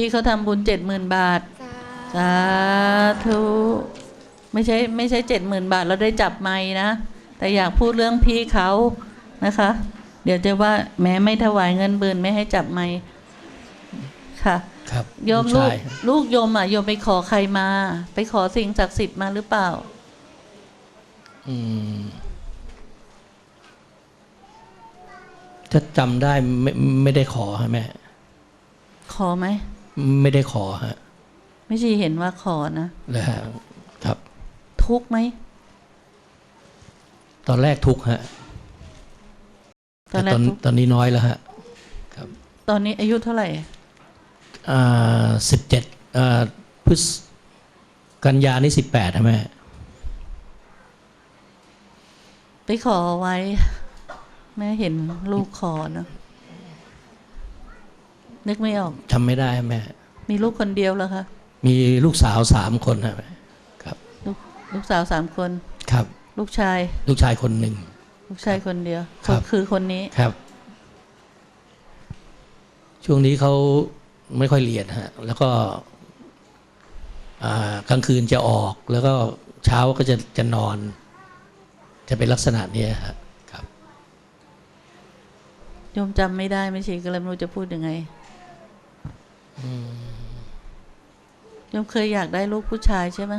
พี่เขาทำบุญเจ็ดหมื่นบาท สาธุ ไม่ใช่ไม่ใช่เจ็ดหมื่นบาทเราได้จับไม้นะ แต่อยากพูดเรื่องพี่เขานะคะ เดี๋ยวจะว่าแม้ไม่ถวายเงินเบินไม่ให้จับไม้ค่ะครับโยมลูกชายลูกโยมอะโยมไปขอใครมา ไปขอสิ่งศักดิ์สิทธิ์มาหรือเปล่า อืมถ้าจำได้ไม่ไม่ได้ขอฮะแม่ขอไหม ไม่ได้ขอฮะ ไม่ใช่เห็นว่าขอนะเลยฮะครับ ทุกข์ไหม ตอนแรกทุกข์ฮะตอนแรแต่กตอนทุกข์ตอนนี้น้อยแล้วฮะตอนนี้อายุเท่าไหร่ อ่าสิบเจ็ดอ่าพฤศกันยานี่สิบแปดใช่ไหมไปขอไว้ แม่เห็นลูกขอเนอะ นึกไม่ออกจำไม่ได้แม่ มีลูกคนเดียวแล้วคะมีลูกสาวสามคนฮะแม่ครับลูกลูกสาวสามคนครับ ลูกชาย ลูกชายคนหนึ่งลูกชายคนเดียวครับคือคนนี้ครับ ช่วงนี้เขาไม่ค่อยเรียนฮะ แล้วก็อ่ากลางคืนจะออก แล้วก็เช้าก็จะจะนอน จะเป็นลักษณะเนี้ยฮะครับโยมจำไม่ได้ไม่ใช่ก็เลยไม่รู้จะพูดยังไงโยมเคยอยากได้ลูกผู้ชายใช่ไหม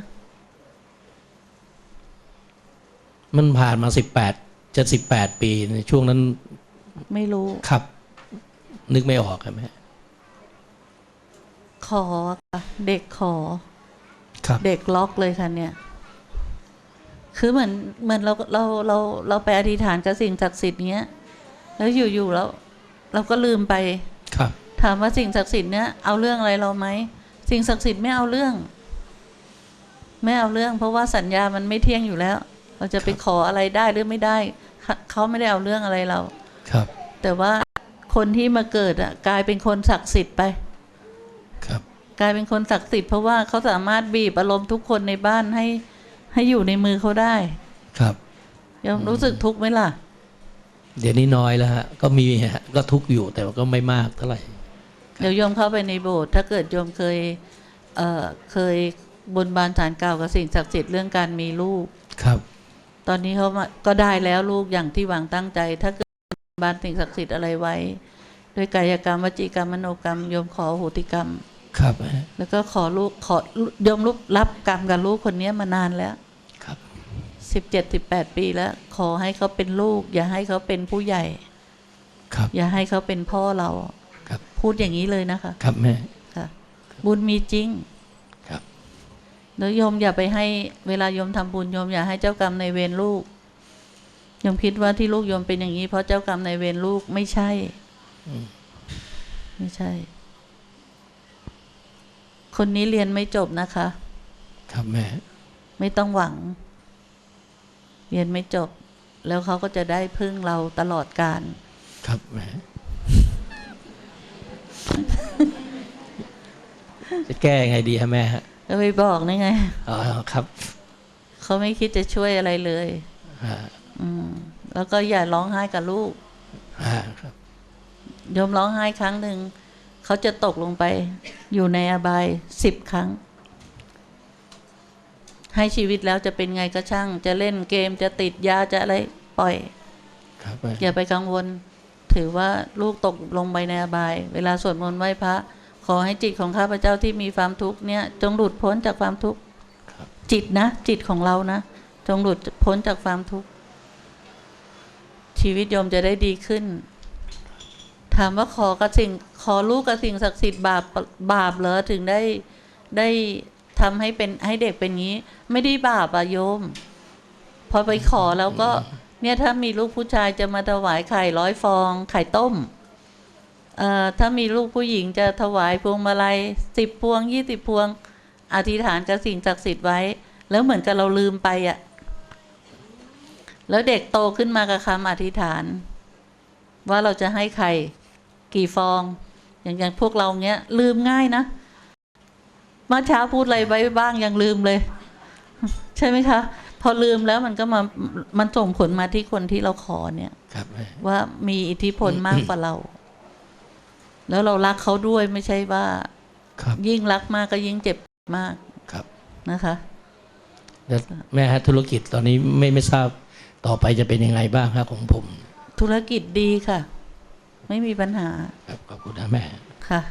มันผ่านมาสิบแปดจะสิบแปดปีในช่วงนั้น ไม่รู้ครับ นึกไม่ออกครับแม่ขอค่ะเด็กขอ ครับ เด็กล็อกเลยค่ะเนี่ย คือเหมือนเหมือนเราเราเราเราไปอธิษฐานกับสิ่งศักดิ์สิทธิ์เนี้ย แล้วอยู่ๆแล้ว เราก็ลืมไปครับ ถามว่าสิ่งศักดิ์สิทธิ์เนี้ยเอาเรื่องอะไรเราไหมสิ่งศักดิ์สิทธิ์ไม่เอาเรื่อง ไม่เอาเรื่อง เพราะว่าสัญญามันไม่เที่ยงอยู่แล้ว เราจะไปขออะไรได้หรือไม่ได้เขาเขาไม่ได้เอาเรื่องอะไรเรา ครับ แต่ว่าคนที่มาเกิดอะ กลายเป็นคนศักดิ์สิทธิ์ไป ครับ กลายเป็นคนศักดิ์สิทธิ์เพราะว่าเขาสามารถบีบอารมณ์ทุกคนในบ้านให้ให้อยู่ในมือเขาได้ ครับยอมรู้สึกทุกข์ไหมล่ะ เดี๋ยวนี้น้อยแล้วฮะ ก็มีฮะ ก็ทุกข์อยู่แต่ว่าก็ไม่มากเท่าไหร่ เดี๋ยวโยมเข้าไปในโบสถ์ถ้าเกิดโยมเคยเอ่อเคยบนบานสารกล่าวกับสิ่งศักดิ์สิทธิ์เรื่องการมีลูกครับ ตอนนี้เขามาก็ได้แล้วลูกอย่างที่หวังตั้งใจ ถ้าเกิดบนบานสิ่งศักดิ์สิทธิ์อะไรไว้ ด้วยกายกรรมวจีกรรมมโนกรรมโยมขอโหติกรรม ครับแล้วก็ขอลูกขอโยมรูปรับกรรมกับลูกคนนี้มานานแล้วครับสิบเจ็ดสิบแปดปีแล้ว ขอให้เขาเป็นลูก อย่าให้เขาเป็นผู้ใหญ่ ครับ อย่าให้เขาเป็นพ่อเราครับ พูดอย่างนี้เลยนะคะ ครับแม่ค่ะ บุญมีจริงครับแล้วโยมอย่าไปให้เวลาโยมทำบุญโยมอย่าให้เจ้ากรรมในายเวรลูกโยมคิดว่าที่ลูกโยมเป็นอย่างนี้ เพราะเจ้ากรรมในายเวรลูกไม่ใช่ไม่ใช่ คนนี้เรียนไม่จบนะคะ ครับแม่ ไม่ต้องหวัง เรียนไม่จบ แล้วเขาก็จะได้พึ่งเราตลอดการ ครับแม่ จะแก้ยังไงดีฮะแม่ฮะก็ไปบอกนี่ไงอ๋อครับเขาไม่คิดจะช่วยอะไรเลยอ่าอืมแล้วก็อย่าร้องไห้กับลูกอ่าครับโยมร้องไห้ครั้งหนึ่งเขาจะตกลงไป อยู่ในอบายสิบครั้ง ให้ชีวิตแล้วจะเป็นไงก็ช่าง จะเล่นเกมจะติดยาจะอะไรปล่อยครับแม่อย่าไปกังวล ถือว่าลูกตกลงไปในอบาย เวลาสวดมนต์ไหว้พระ ขอให้จิตของข้าพเจ้าที่มีความทุกข์เนี่ยจงหลุดพ้นจากความทุกข์ครับจิตนะ จิตของเรานะ จงหลุดพ้นจากความทุกข์ชีวิตโยมจะได้ดีขึ้น ถามว่าขอกับสิ่งขอลูกกับสิ่งศักดิ์สิทธิ์บาปบาปเหรอถึงได้ได้ทำให้เป็นให้เด็กเป็นงี้ ไม่ได้บาปอะโยม พอไปขอแล้วก็ เนี่ยถ้ามีลูกผู้ชายจะมาถวายไข่ร้อยฟอง ไข่ต้มเอ่อ ถ้ามีลูกผู้หญิงจะถวายพวงมาลัยสิบพวงยี่สิบพวง อธิษฐานกับสิ่งศักดิ์สิทธิ์ไว้ แล้วเหมือนกับเราลืมไปอะ่ะ แล้วเด็กโตขึ้นมากับคำอธิษฐาน ว่าเราจะให้ไข่กี่ฟอง อย่างอย่างพวกเราเนี้ย ลืมง่ายนะเมื่อเช้าพูดอะไรไว้บ้างยังลืมเลย ใช่ไหมคะ พอลืมแล้วมันก็มามันส่งผลมาที่คนที่เราขอเนี่ยครับแม่ว่ามีอิทธิพลมากกว่าเรา แล้วเรารักเขาด้วยไม่ใช่ว่าครับยิ่งรักมากก็ยิ่งเจ็บมากครับนะคะแล้วแม่ฮะธุรกิจตอนนี้ไม่ไม่ทราบต่อไปจะเป็นยังไงบ้างครับของผม ธุรกิจดีค่ะ ไม่มีปัญหา ครับขอบคุณนะแม่ค่ะ